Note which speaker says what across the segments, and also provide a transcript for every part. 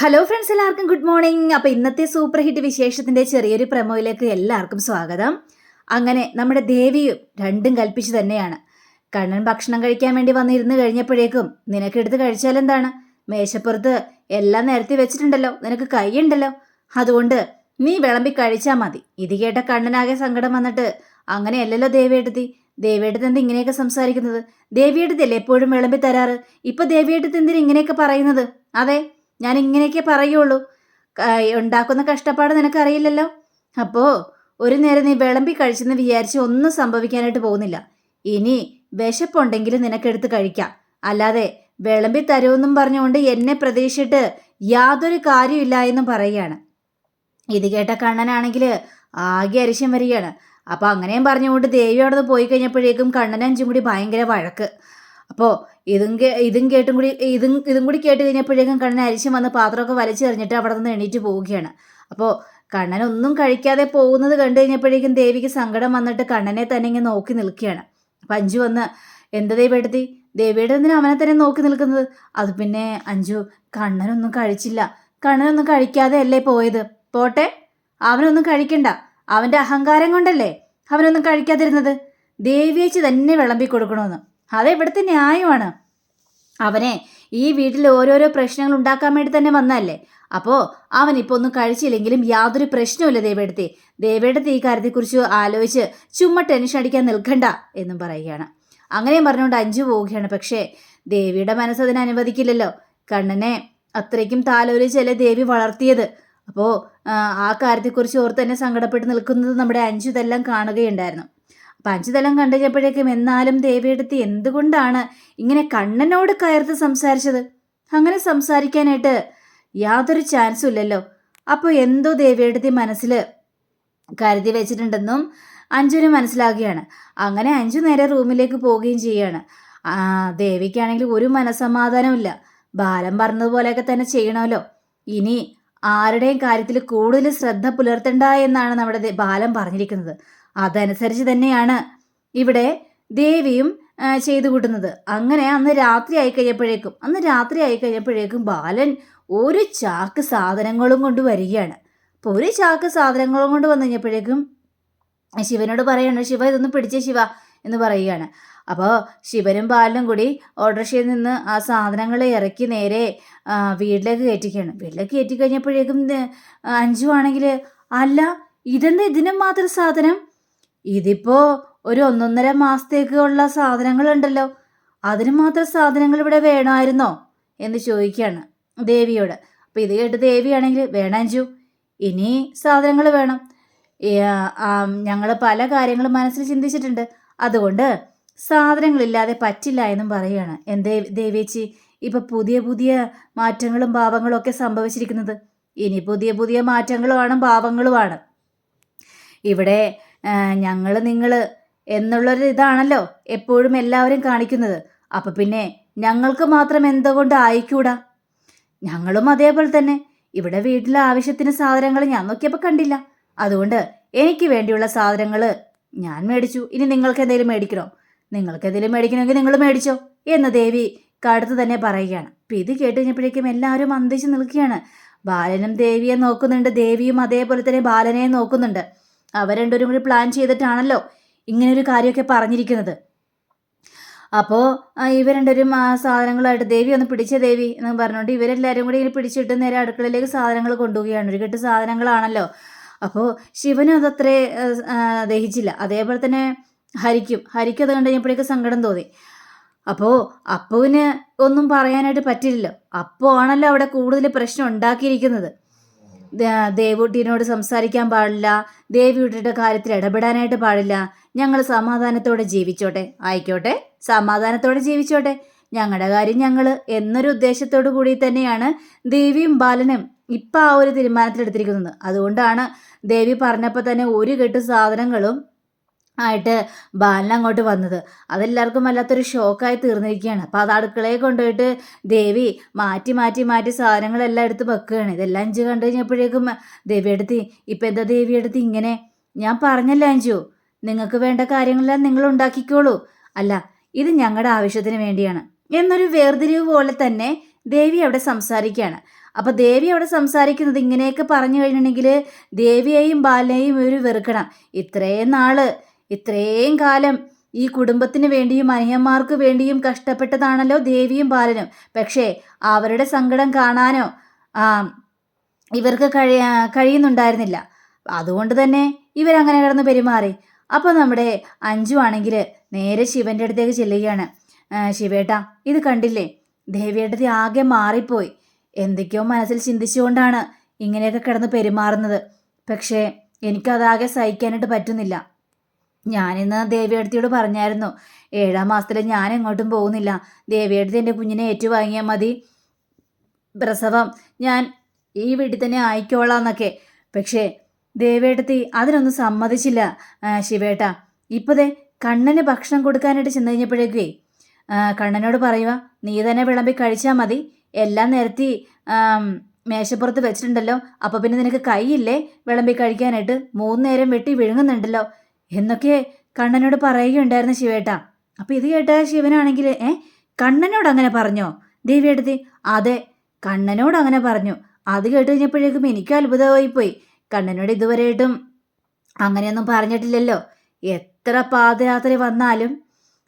Speaker 1: Hello friends എല്ലാവർക്കും good morning അപ്പോൾ ഇന്നത്തെ സൂപ്പർ ഹിറ്റ് വിശേഷത്തിന്റെ ചെറിയൊരു പ്രമോയിലേക്ക് എല്ലാവർക്കും സ്വാഗതം. അങ്ങനെ നമ്മുടെ ദേവിയും രണ്ടും കൽപ്പിച്ചു തന്നെയാണ്. കണ്ണൻ ഭക്ഷണം കഴിക്കാൻ വേണ്ടി വന്നിരുന്ന് കഴിഞ്ഞപ്പോഴേക്കും നിനക്കെടുത്ത് കഴിച്ചാൽ എന്താണ്? മേശപ്പുറത്ത് എല്ലാം നേരത്തെ വെച്ചിട്ടുണ്ടല്ലോ. നിനക്ക് കൈയുണ്ടല്ലോ. അതുകൊണ്ട് നീ വിളമ്പി കഴിച്ചാൽ മതി. ഇത് കേട്ട കണ്ണനാകെ സങ്കടം വന്നിട്ട് അങ്ങനെയല്ലല്ലോ ദേവിയെടുത്തി ദേവിയെടുത്ത് എന്ത് ഇങ്ങനെയൊക്കെ സംസാരിക്കുന്നത്? ദേവിയെടുത്തല്ലേ എപ്പോഴും വിളമ്പി തരാറ്? ഇപ്പൊ ദേവിയെടുത്ത് എന്തിനാ ഇങ്ങനെയൊക്കെ പറയുന്നത്? അതെ ഞാൻ ഇങ്ങനെയൊക്കെ പറയുള്ളൂ ഉണ്ടാക്കുന്ന കഷ്ടപ്പാട് നിനക്കറിയില്ലല്ലോ? അപ്പോ ഒരു നേരം നീ വിളമ്പി കഴിച്ചെന്ന് വിചാരിച്ച് ഒന്നും സംഭവിക്കാനായിട്ട് പോകുന്നില്ല. ഇനി വിശപ്പുണ്ടെങ്കിൽ നിനക്കെടുത്ത് കഴിക്കാം. അല്ലാതെ വിളമ്പി തരുമെന്നും പറഞ്ഞുകൊണ്ട് എന്നെ പ്രതീക്ഷിച്ചിട്ട് യാതൊരു കാര്യമില്ല എന്നും പറയുകയാണ്. ഇത് കേട്ട കണ്ണനാണെങ്കിൽ ആകെ അരിശം വരികയാണ്. അപ്പോൾ അങ്ങനെയും പറഞ്ഞുകൊണ്ട് ദേവി അവിടെ പോയി കഴിഞ്ഞപ്പോഴേക്കും കണ്ണനും അഞ്ചും കൂടി ഭയങ്കര വഴക്ക്. അപ്പോൾ ഇതും ഇതും കേട്ടും കൂടി ഇതും ഇതും കൂടി കേട്ട് കഴിഞ്ഞപ്പോഴേക്കും കണ്ണൻ അരിശം വന്ന് പാത്രമൊക്കെ വലിച്ചെറിഞ്ഞിട്ട് അവിടെ നിന്ന് എണീറ്റ് പോവുകയാണ്. അപ്പോൾ കണ്ണൻ ഒന്നും കഴിക്കാതെ പോകുന്നത് കണ്ടു കഴിഞ്ഞപ്പോഴേക്കും ദേവിക്ക് സങ്കടം വന്നിട്ട് കണ്ണനെ തന്നെ ഇങ്ങനെ നോക്കി നിൽക്കുകയാണ്. അപ്പം അഞ്ചു വന്ന് എന്ത് ദൈവപ്പെടുത്തി ദേവിയുടെ എന്തിനാ അവനെ തന്നെ നോക്കി നിൽക്കുന്നത്? അത് പിന്നെ അഞ്ചു കണ്ണനൊന്നും കഴിച്ചില്ല. കണ്ണനൊന്നും കഴിക്കാതെ അല്ലേ പോയത്? പോട്ടെ അവനൊന്നും കഴിക്കണ്ട. അവന്റെ അഹങ്കാരം കൊണ്ടല്ലേ അവനൊന്നും കഴിക്കാതിരുന്നത്? ദേവിയേച്ച് തന്നെ വിളമ്പി കൊടുക്കണമെന്ന്. അത് ഇവിടുത്തെ ന്യായമാണ്. അവനെ ഈ വീട്ടിൽ ഓരോരോ പ്രശ്നങ്ങൾ ഉണ്ടാക്കാൻ വേണ്ടി തന്നെ വന്നല്ലേ അപ്പോൾ അവൻ ഇപ്പോൾ ഒന്നും കഴിച്ചില്ലെങ്കിലും യാതൊരു പ്രശ്നവുമില്ല ദേവേടത്തെ. ദേവേടത്തെ ഈ കാര്യത്തെക്കുറിച്ച് ആലോചിച്ച് ചുമ്മ ടെൻഷൻ അടിക്കാൻ നിൽക്കണ്ട എന്നും പറയുകയാണ്. അങ്ങനെയും പറഞ്ഞുകൊണ്ട് അഞ്ചു പോവുകയാണ്. പക്ഷേ ദേവിയുടെ മനസ്സ് അതിനെ അനുവദിക്കില്ലല്ലോ. കണ്ണനെ അത്രയ്ക്കും താലോലിച്ചല്ലേ ദേവി വളർത്തിയത്. അപ്പോൾ ആ കാര്യത്തെക്കുറിച്ച് ഓർത്ത് തന്നെ സങ്കടപ്പെട്ട് നിൽക്കുന്നത് നമ്മുടെ അഞ്ചു ഇതെല്ലാം കാണുകയുണ്ടായിരുന്നു. അപ്പം അഞ്ചു ഇതെല്ലാം കണ്ടു കഴിഞ്ഞപ്പോഴേക്കും എന്നാലും ദേവിയെടുത്ത് എന്തുകൊണ്ടാണ് ഇങ്ങനെ കണ്ണനോട് കയർത്ത് സംസാരിച്ചത്? അങ്ങനെ സംസാരിക്കാനായിട്ട് യാതൊരു ചാൻസും ഇല്ലല്ലോ. അപ്പോൾ എന്തോ ദേവിയെടുത്തി മനസ്സിൽ കരുതി വെച്ചിട്ടുണ്ടെന്നും അഞ്ജുവിന് മനസ്സിലാകുകയാണ് അങ്ങനെ അഞ്ജു നേരെ റൂമിലേക്ക് പോവുകയും ചെയ്യുകയാണ്. ദേവിക്കാണെങ്കിൽ ഒരു മനസമാധാനമില്ല ബാലം പറഞ്ഞതുപോലെയൊക്കെ തന്നെ ചെയ്യണമല്ലോ. ഇനി ആരുടെയും കാര്യത്തിൽ കൂടുതൽ ശ്രദ്ധ പുലർത്തണ്ട എന്നാണ് നമ്മുടെ ബാലം പറഞ്ഞിരിക്കുന്നത്. അതനുസരിച്ച് തന്നെയാണ് ഇവിടെ ദേവിയും ചെയ്തു കൂട്ടുന്നത്. അങ്ങനെ അന്ന് രാത്രി ആയി കഴിഞ്ഞപ്പോഴേക്കും അന്ന് രാത്രി ആയി കഴിഞ്ഞപ്പോഴേക്കും ബാലൻ ഒരു ചാക്ക് സാധനങ്ങളും കൊണ്ട് വരികയാണ്. അപ്പോൾ ഒരു ചാക്ക് സാധനങ്ങളും കൊണ്ട് വന്നു കഴിഞ്ഞപ്പോഴേക്കും ശിവനോട് പറയാണ് ശിവ ഇതൊന്ന് പിടിച്ചേ ശിവ എന്ന് പറയുകയാണ്. അപ്പോൾ ശിവനും ബാലനും കൂടി ഓട്ടോറിക്ഷയിൽ നിന്ന് ആ സാധനങ്ങൾ ഇറക്കി നേരെ വീട്ടിലേക്ക് കയറ്റിക്കുകയാണ്. വീട്ടിലേക്ക് കയറ്റി കഴിഞ്ഞപ്പോഴേക്കും അഞ്ചു ആണെങ്കിൽ അല്ല ഇതെന്താ ഇതിനും മാത്രം സാധനം? ഇതിപ്പോ ഒരു ഒന്നൊന്നര മാസത്തേക്ക് ഉള്ള സാധനങ്ങളുണ്ടല്ലോ. അതിന് മാത്രം സാധനങ്ങൾ ഇവിടെ വേണമായിരുന്നോ? എന്ന് ചോദിക്കുകയാണ് ദേവിയോട്. അപ്പോൾ ഇത് കേട്ട് ദേവിയാണെങ്കിൽ വേണാഞ്ചു ഇനി സാധനങ്ങൾ വേണം. ഞങ്ങൾ പല കാര്യങ്ങളും മനസ്സിൽ ചിന്തിച്ചിട്ടുണ്ട്. അതുകൊണ്ട് സാധനങ്ങളില്ലാതെ പറ്റില്ല എന്നും പറയുകയാണ്. എന്തേ ദേവേച്ചി ഇപ്പൊ പുതിയ പുതിയ മാറ്റങ്ങളും ഭാവങ്ങളും ഒക്കെ സംഭവിച്ചിരിക്കുന്നത്. ഇനി പുതിയ പുതിയ മാറ്റങ്ങളുമാണ് ഭാവങ്ങളുമാണ് ഇവിടെ ഞങ്ങൾ നിങ്ങൾ എന്നുള്ളൊരു ഇതാണല്ലോ എപ്പോഴും എല്ലാവരും കാണിക്കുന്നത്. അപ്പം പിന്നെ ഞങ്ങൾക്ക് മാത്രം എന്തുകൊണ്ട് ആയിക്കൂടാ? ഞങ്ങളും അതേപോലെ തന്നെ. ഇവിടെ വീട്ടിലെ ആവശ്യത്തിന് സാധനങ്ങൾ ഞാൻ നോക്കിയപ്പോൾ കണ്ടില്ല. അതുകൊണ്ട് എനിക്ക് വേണ്ടിയുള്ള സാധനങ്ങൾ ഞാൻ മേടിച്ചു. ഇനി നിങ്ങൾക്ക് എന്തെങ്കിലും മേടിക്കണോ? നിങ്ങൾക്ക് എന്തെങ്കിലും മേടിക്കണമെങ്കിൽ നിങ്ങൾ മേടിച്ചോ എന്ന് ദേവി കടുത്ത് തന്നെ പറയുകയാണ്. അപ്പം ഇത് കേട്ട് കഴിഞ്ഞപ്പോഴേക്കും എല്ലാവരും അന്തിച്ച് നിൽക്കുകയാണ്. ബാലനും ദേവിയെ നോക്കുന്നുണ്ട്. ദേവിയും അതേപോലെ തന്നെ ബാലനെ നോക്കുന്നുണ്ട്. അവർ രണ്ടുപേരും കൂടി പ്ലാൻ ചെയ്തിട്ടാണല്ലോ ഇങ്ങനൊരു കാര്യമൊക്കെ പറഞ്ഞിരിക്കുന്നത്. അപ്പോൾ ഇവർ രണ്ടുപേരും ആ സാധനങ്ങളായിട്ട് ദേവി ഒന്ന് പിടിച്ച ദേവി എന്ന് പറഞ്ഞുകൊണ്ട് ഇവരെല്ലാവരും കൂടി ഇങ്ങനെ പിടിച്ചിട്ട് നേരെ അടുക്കളയിലേക്ക് സാധനങ്ങൾ കൊണ്ടുപോവുകയാണ്. ഒരു കെട്ട് സാധനങ്ങളാണല്ലോ. അപ്പോൾ ശിവനും അതത്രേ ദഹിച്ചില്ല. അതേപോലെ തന്നെ ഹരിക്കും. ഹരിക്കും അത് കണ്ടു കഴിഞ്ഞപ്പോഴേക്ക് സങ്കടം തോന്നി. അപ്പോൾ അപ്പുവിന് ഒന്നും പറയാനായിട്ട് പറ്റില്ലല്ലോ. അപ്പോ ആണല്ലോ അവിടെ കൂടുതൽ പ്രശ്നം ഉണ്ടാക്കിയിരിക്കുന്നത്. ദേവൂട്ടിനോട് സംസാരിക്കാൻ പാടില്ല. ദേവിയുടെ കാര്യത്തിൽ ഇടപെടാനായിട്ട് പാടില്ല. ഞങ്ങൾ സമാധാനത്തോടെ ജീവിച്ചോട്ടെ. ആയിക്കോട്ടെ. സമാധാനത്തോടെ ജീവിച്ചോട്ടെ. ഞങ്ങളുടെ കാര്യം ഞങ്ങൾ എന്നൊരു ഉദ്ദേശത്തോടു കൂടി തന്നെയാണ് ദേവിയും ബാലനും ഇപ്പം ആ ഒരു തീരുമാനത്തിലെടുത്തിരിക്കുന്നത്. അതുകൊണ്ടാണ് ദേവി പറഞ്ഞപ്പോൾ തന്നെ ഒരു കെട്ട് സാധനങ്ങളും ആയിട്ട് ബാലൻ അങ്ങോട്ട് വന്നത്. അതെല്ലാവർക്കും വല്ലാത്തൊരു ഷോക്കായി തീർന്നിരിക്കുകയാണ്. അപ്പോൾ അത് അടുക്കളയെ കൊണ്ടുപോയിട്ട് ദേവി മാറ്റി മാറ്റി മാറ്റി സാധനങ്ങളെല്ലാം എടുത്ത് വെക്കുകയാണ്. ഇതെല്ലാം അഞ്ചു കണ്ടു കഴിഞ്ഞപ്പോഴേക്കും ദേവി എടുത്ത് ഇപ്പം എന്താ ദേവി എടുത്ത് ഇങ്ങനെ? ഞാൻ പറഞ്ഞല്ല അഞ്ചു നിങ്ങൾക്ക് വേണ്ട കാര്യങ്ങളെല്ലാം നിങ്ങൾ ഉണ്ടാക്കിക്കോളൂ. അല്ല ഇത് ഞങ്ങളുടെ ആവശ്യത്തിന് വേണ്ടിയാണ്. എന്നൊരു വേർതിരിവ് പോലെ തന്നെ ദേവി അവിടെ സംസാരിക്കുകയാണ്. അപ്പോൾ ദേവി അവിടെ സംസാരിക്കുന്നത് ഇങ്ങനെയൊക്കെ പറഞ്ഞു കഴിഞ്ഞിട്ടുണ്ടെങ്കിൽ ദേവിയെയും ബാലനെയും ഇവർ വെറുക്കണം. ഇത്രയും നാൾ ഇത്രയും കാലം ഈ കുടുംബത്തിന് വേണ്ടിയും അനിയന്മാർക്ക് വേണ്ടിയും കഷ്ടപ്പെട്ടതാണല്ലോ ദേവിയും ബാലനും. പക്ഷേ അവരുടെ സങ്കടം കാണാനോ ഇവർക്ക് കഴിയ കഴിയുന്നുണ്ടായിരുന്നില്ല. അതുകൊണ്ട് തന്നെ ഇവരങ്ങനെ കിടന്ന് പെരുമാറി. അപ്പോൾ നമ്മുടെ അഞ്ചു ആണെങ്കിൽ നേരെ ശിവന്റെ അടുത്തേക്ക് ചെല്ലുകയാണ്. ശിവേട്ടാ ഇത് കണ്ടില്ലേ? ദേവിയേട്ടത്തി ആകെ മാറിപ്പോയി. എന്തൊക്കെയോ മനസ്സിൽ ചിന്തിച്ചുകൊണ്ടാണ് ഇങ്ങനെയൊക്കെ കിടന്ന് പെരുമാറുന്നത്. പക്ഷേ എനിക്കതാകെ സഹിക്കാനായിട്ട് പറ്റുന്നില്ല. ഞാനിന്ന് ദേവിയടുത്തിയോട് പറഞ്ഞായിരുന്നു ഏഴാം മാസത്തിൽ ഞാൻ എങ്ങോട്ടും പോകുന്നില്ല. ദേവിയടുത്ത് എന്റെ കുഞ്ഞിനെ ഏറ്റുവാങ്ങിയാൽ മതി. പ്രസവം ഞാൻ ഈ വീട്ടിൽ തന്നെ ആയിക്കോളാന്നൊക്കെ. പക്ഷേ ദേവേട്ടത്തി അതിനൊന്നും സമ്മതിച്ചില്ല. ശിവേട്ട ഇപ്പതേ കണ്ണന് ഭക്ഷണം കൊടുക്കാനായിട്ട് ചെന്ന് കഴിഞ്ഞപ്പോഴേക്കേ കണ്ണനോട് പറയുക നീ തന്നെ വിളമ്പി കഴിച്ചാൽ മതി. എല്ലാം നിരത്തി മേശപ്പുറത്ത് വെച്ചിട്ടുണ്ടല്ലോ. അപ്പോൾ പിന്നെ നിനക്ക് കൈയില്ലേ വിളമ്പി കഴിക്കാനായിട്ട്? മൂന്ന് നേരം വെട്ടി വിഴുങ്ങുന്നുണ്ടല്ലോ. എന്നൊക്കെ കണ്ണനോട് പറയുകയുണ്ടായിരുന്നു ശിവേട്ട. അപ്പോൾ ഇത് കേട്ട ശിവനാണെങ്കിൽ ഏ കണ്ണനോട് അങ്ങനെ പറഞ്ഞോ? ദേവിയെടുത്തി അതെ കണ്ണനോട് അങ്ങനെ പറഞ്ഞു. അത് കേട്ട് കഴിഞ്ഞപ്പോഴേക്കും എനിക്കും അത്ഭുതമായി പോയി കണ്ണനോട് ഇതുവരെയായിട്ടും അങ്ങനെയൊന്നും പറഞ്ഞിട്ടില്ലല്ലോ. എത്ര പാതിരാത്രി വന്നാലും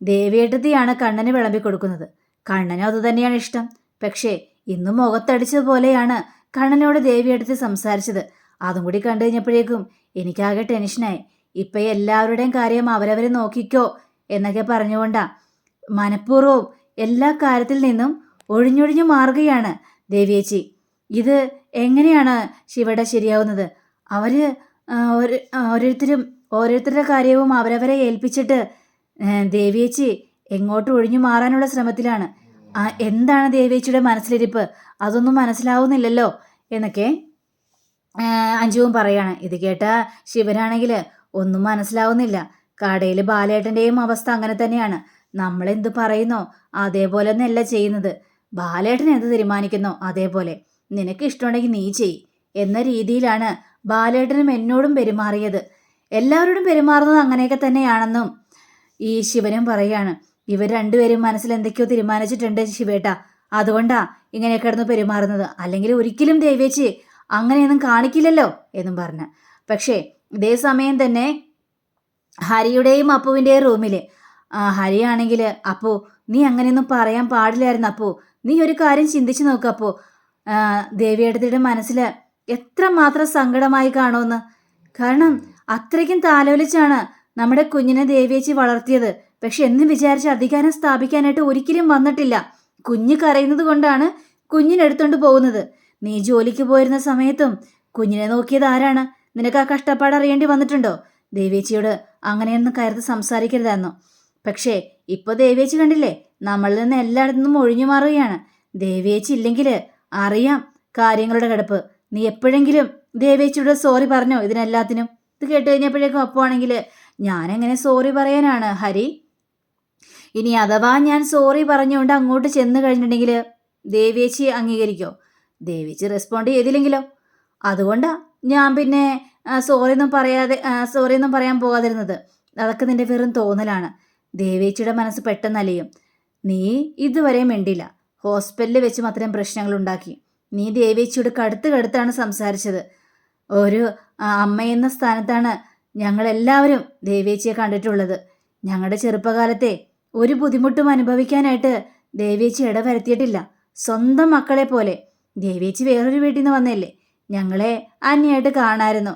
Speaker 1: ദേവിയേട്ടത്തിയാണ് കണ്ണന് വിളമ്പി കൊടുക്കുന്നത്. കണ്ണനും അത് തന്നെയാണ് ഇഷ്ടം. പക്ഷേ ഇന്നും മുഖത്തടിച്ചതുപോലെയാണ് കണ്ണനോട് ദേവിയെടുത്ത് സംസാരിച്ചത്. അതും കൂടി കണ്ടു കഴിഞ്ഞപ്പോഴേക്കും എനിക്കാകെ ടെൻഷനായി ഇപ്പം എല്ലാവരുടെയും കാര്യം അവരവരെ നോക്കിക്കോ എന്നൊക്കെ പറഞ്ഞുകൊണ്ടാ മനഃപൂർവം എല്ലാ കാര്യത്തിൽ നിന്നും ഒഴിഞ്ഞൊഴിഞ്ഞു മാറുകയാണ് ദേവിയേച്ചി. ഇത് എങ്ങനെയാണ് ശിവയുടെ ശരിയാവുന്നത്? ആ, ഓരോരുത്തരും ഓരോരുത്തരുടെ കാര്യവും അവരവരെ ഏൽപ്പിച്ചിട്ട് ദേവിയേച്ചി എങ്ങോട്ട് ഒഴിഞ്ഞു മാറാനുള്ള ശ്രമത്തിലാണ്. എന്താണ് ദേവിയേച്ചിയുടെ മനസ്സിലിരിപ്പ്? അതൊന്നും മനസ്സിലാവുന്നില്ലല്ലോ എന്നൊക്കെ അഞ്ജുവും പറയാണ്. ഇത് കേട്ട ശിവനാണെങ്കിൽ ഒന്നും മനസ്സിലാവുന്നില്ല. കടയിൽ ബാലേട്ടന്റെയും അവസ്ഥ അങ്ങനെ തന്നെയാണ്. നമ്മളെന്ത് പറയുന്നോ അതേപോലെ തന്നെയല്ല ചെയ്യുന്നത്. ബാലേട്ടൻ എന്ത് തീരുമാനിക്കുന്നോ അതേപോലെ. നിനക്ക് ഇഷ്ടമുണ്ടെങ്കിൽ നീ ചെയ് എന്ന രീതിയിലാണ് ബാലേട്ടനും എന്നോടും പെരുമാറിയത്. എല്ലാവരോടും പെരുമാറുന്നത് അങ്ങനെയൊക്കെ തന്നെയാണെന്നും ഈ ശിവനും പറയാണ് ഇവർ രണ്ടുപേരും മനസ്സിൽ എന്തൊക്കെയോ തീരുമാനിച്ചിട്ടുണ്ട് ശിവേട്ട. അതുകൊണ്ടാ ഇങ്ങനെ കിടന്ന് പെരുമാറുന്നത്. അല്ലെങ്കിൽ ഒരിക്കലും ദേവേച്ചി അങ്ങനെയൊന്നും കാണിക്കില്ലല്ലോ എന്നും പറഞ്ഞ്. പക്ഷേ ഇതേ സമയം തന്നെ ഹരിയുടെയും അപ്പുവിന്റെയും റൂമിൽ ഹരിയാണെങ്കിൽ അപ്പു നീ അങ്ങനെയൊന്നും പറയാൻ പാടില്ലായിരുന്നു അപ്പു. നീ ഒരു കാര്യം ചിന്തിച്ചു നോക്ക് അപ്പു. ദേവിയേട്ടത്തിയുടെ മനസ്സിൽ എത്രമാത്രം സങ്കടമായി കാണുമെന്ന്. കാരണം അത്രയ്ക്കും താലോലിച്ചാണ് നമ്മുടെ കുഞ്ഞിനെ ദേവിയേച്ചി വളർത്തിയത്. പക്ഷെ എന്ന് വിചാരിച്ച് അധികാരം സ്ഥാപിക്കാനായിട്ട് ഒരിക്കലും വന്നിട്ടില്ല. കുഞ്ഞ് കരയുന്നത് കൊണ്ടാണ് കുഞ്ഞിനെടുത്തോണ്ട് പോകുന്നത്. നീ ജോലിക്ക് പോയിരുന്ന സമയത്തും കുഞ്ഞിനെ നോക്കിയത് ആരാണ്? നിനക്ക് ആ കഷ്ടപ്പാട് അറിയേണ്ടി വന്നിട്ടുണ്ടോ? ദേവേച്ചിയോട് അങ്ങനെയൊന്നും കയർത്ത് സംസാരിക്കരുതായിരുന്നു. പക്ഷേ ഇപ്പൊ ദേവേച്ചി കണ്ടില്ലേ? നമ്മളിൽ നിന്ന് എല്ലായിടത്തു നിന്നും ഒഴിഞ്ഞു മാറുകയാണ്. ദേവേച്ചി ഇല്ലെങ്കിൽ അറിയാം കാര്യങ്ങളുടെ കിടപ്പ്. നീ എപ്പോഴെങ്കിലും ദേവേച്ചിയോട് സോറി പറഞ്ഞോ ഇതിനെല്ലാത്തിനും? ഇത് കേട്ട് കഴിഞ്ഞപ്പോഴേക്കും ഞാൻ എങ്ങനെ സോറി പറയാനാണ് ഹരി? ഇനി അഥവാ ഞാൻ സോറി പറഞ്ഞുകൊണ്ട് അങ്ങോട്ട് ചെന്ന് കഴിഞ്ഞിട്ടുണ്ടെങ്കിൽ ദേവേച്ചി അംഗീകരിക്കോ? ദേവേച്ചി റെസ്പോണ്ട് ചെയ്തില്ലെങ്കിലോ? അതുകൊണ്ടാ ഞാൻ പിന്നെ സോറി ഒന്നും പറയാതെ സോറി ഒന്നും പറയാൻ പോകാതിരുന്നത്. അതൊക്കെ നിന്റെ വെറും തോന്നലാണ്. ദേവേച്ചിയുടെ മനസ്സ് പെട്ടെന്ന് അലിയും. നീ ഇതുവരെ മിണ്ടില്ല ഹോസ്പിറ്റലിൽ വെച്ച് മാത്രം പ്രശ്നങ്ങൾ ഉണ്ടാക്കി. നീ ദേവേച്ചിയോട് കടുത്ത് കടുത്താണ് സംസാരിച്ചത്. ഒരു അമ്മയെന്ന സ്ഥാനത്താണ് ഞങ്ങളെല്ലാവരും ദേവേച്ചിയെ കണ്ടിട്ടുള്ളത്. ഞങ്ങളുടെ ചെറുപ്പകാലത്തെ ഒരു ബുദ്ധിമുട്ടും അനുഭവിക്കാനായിട്ട് ദേവേച്ചി ഇടവരുത്തിയിട്ടില്ല. സ്വന്തം മക്കളെ പോലെ. ദേവേച്ചി വേറൊരു വീട്ടിൽ നിന്ന് വന്നല്ലേ ഞങ്ങളെ അന്യായിട്ട് കാണായിരുന്നു.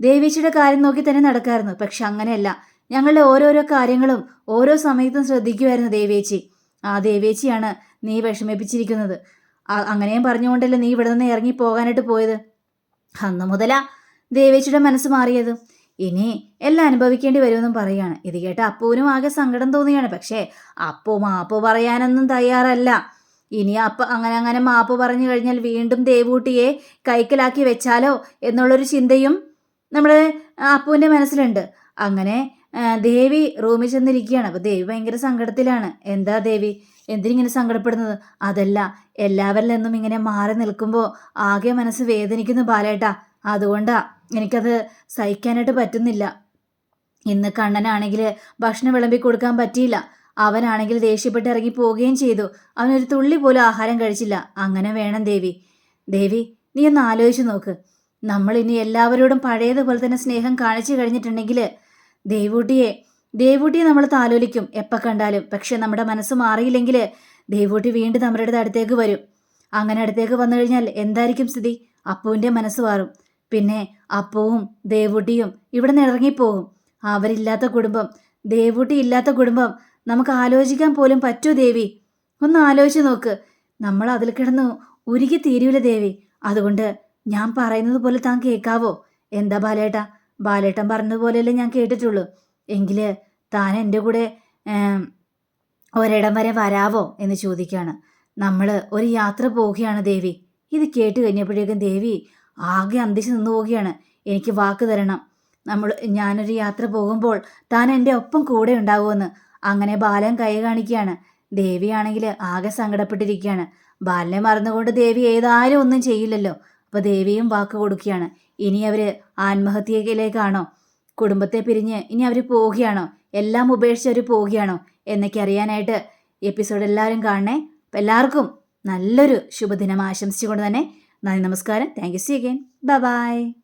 Speaker 1: ദേവീച്ചിയുടെ കാര്യം നോക്കി തന്നെ നടക്കായിരുന്നു. പക്ഷെ അങ്ങനെയല്ല. ഞങ്ങളുടെ ഓരോരോ കാര്യങ്ങളും ഓരോ സമയത്തും ശ്രദ്ധിക്കുമായിരുന്നു ദേവേച്ചി. ആ ദേവേച്ചിയാണ് നീ വിഷമിപ്പിച്ചിരിക്കുന്നത്. അങ്ങനെയും പറഞ്ഞുകൊണ്ടല്ലേ നീ ഇവിടെ നിന്ന് ഇറങ്ങി പോകാനായിട്ട് പോയത്? അന്ന് മുതലാ ദേവേച്ചിയുടെ മനസ്സ് മാറിയത്. ഇനി എല്ലാം അനുഭവിക്കേണ്ടി വരുമെന്നും പറയുകയാണ്. ഇത് കേട്ട് അപ്പുവിനും ആകെ സങ്കടം തോന്നിയാണ്. പക്ഷേ അപ്പു മാപ്പ് പറയാനൊന്നും തയ്യാറല്ല. ഇനി അപ്പ അങ്ങനെ അങ്ങനെ മാപ്പ് പറഞ്ഞു കഴിഞ്ഞാൽ വീണ്ടും ദേവൂട്ടിയെ കൈക്കലാക്കി വെച്ചാലോ എന്നുള്ളൊരു ചിന്തയും നമ്മുടെ അപ്പുവിന്റെ മനസ്സിലുണ്ട്. അങ്ങനെ ദേവി റൂമിൽ ചെന്നിരിക്കുകയാണ്. അപ്പോൾ ദേവി ഭയങ്കര സങ്കടത്തിലാണ്. എന്താ ദേവി? എന്തിനിങ്ങനെ സങ്കടപ്പെടുന്നത്? അതല്ല എല്ലാവരിൽ നിന്നും ഇങ്ങനെ മാറി നിൽക്കുമ്പോൾ ആകെ മനസ്സ് വേദനിക്കുന്നു ബാലേട്ടാ. അതുകൊണ്ടാ എനിക്കത് സഹിക്കാനായിട്ട് പറ്റുന്നില്ല. ഇന്ന് കണ്ണനാണെങ്കിൽ ഭക്ഷണം വിളമ്പി കൊടുക്കാൻ പറ്റിയില്ല. അവനാണെങ്കിൽ ദേഷ്യപ്പെട്ട് ഇറങ്ങി പോവുകയും ചെയ്തു. അവനൊരു തുള്ളി പോലും ആഹാരം കഴിച്ചില്ല. അങ്ങനെ വേണം ദേവി. ദേവി നീ ഒന്ന് ആലോചിച്ചു നോക്ക്. നമ്മൾ ഇനി എല്ലാവരോടും പഴയതുപോലെ തന്നെ സ്നേഹം കാണിച്ചു കഴിഞ്ഞിട്ടുണ്ടെങ്കിൽ ദേവൂട്ടിയെ ദേവൂട്ടിയെ നമ്മൾ താലോലിക്കും. എപ്പ കണ്ടാലും. പക്ഷെ നമ്മുടെ മനസ്സ് മാറിയില്ലെങ്കിൽ ദേവൂട്ടി വീണ്ടും നമ്മുടെ അടുത്തേക്ക് വരും. അങ്ങനെ അടുത്തേക്ക് വന്നു കഴിഞ്ഞാൽ എന്തായിരിക്കും സ്ഥിതി? അപ്പുവിന്റെ മനസ്സ് മാറും. പിന്നെ അപ്പവും ദേവൂട്ടിയും ഇവിടെ നിന്ന് ഇറങ്ങിപ്പോകും. അവരില്ലാത്ത കുടുംബം ദേവൂട്ടി ഇല്ലാത്ത കുടുംബം നമുക്ക് ആലോചിക്കാൻ പോലും പറ്റൂ ദേവി. ഒന്ന് ആലോചിച്ച് നോക്ക്. നമ്മൾ അതിൽ കിടന്ന് ഉരുകി തീരൂല ദേവി. അതുകൊണ്ട് ഞാൻ പറയുന്നത് പോലെ താൻ കേൾക്കാവോ? എന്താ ബാലേട്ട? ബാലേട്ടൻ പറഞ്ഞതുപോലെയല്ലേ ഞാൻ കേട്ടിട്ടുള്ളൂ. എങ്കിൽ താൻ എന്റെ കൂടെ ഒരിടം വരെ വരാവോ എന്ന് ചോദിക്കുകയാണ് നമ്മൾ ഒരു യാത്ര പോവുകയാണ് ദേവി. ഇത് കേട്ട് കഴിഞ്ഞപ്പോഴേക്കും ദേവി ആകെ അന്തിച്ച് നിന്നു പോവുകയാണ്. എനിക്ക് വാക്ക് തരണം. നമ്മൾ ഞാനൊരു യാത്ര പോകുമ്പോൾ താൻ എന്റെ ഒപ്പം കൂടെ ഉണ്ടാവുമെന്ന്. അങ്ങനെ ബാലൻ കൈ കാണിക്കുകയാണ്. ദേവിയാണെങ്കിൽ ആകെ സങ്കടപ്പെട്ടിരിക്കുകയാണ്. ബാലനെ മറന്നുകൊണ്ട് ദേവി ഏതായാലും ഒന്നും ചെയ്യില്ലല്ലോ. അപ്പോൾ ദേവിയും വാക്ക് കൊടുക്കുകയാണ്. ഇനി അവർ ആത്മഹത്യയിലേക്കാണോ? കുടുംബത്തെ പിരിഞ്ഞ് ഇനി അവർ പോവുകയാണോ? എല്ലാം ഉപേക്ഷിച്ച് അവർ പോവുകയാണോ? എന്നൊക്കെ അറിയാനായിട്ട് എപ്പിസോഡ് എല്ലാവരും കാണണേ. അപ്പം എല്ലാവർക്കും നല്ലൊരു ശുഭദിനം ആശംസിച്ചുകൊണ്ട് തന്നെ നന്ദി നമസ്കാരം. Thank you see again bye bye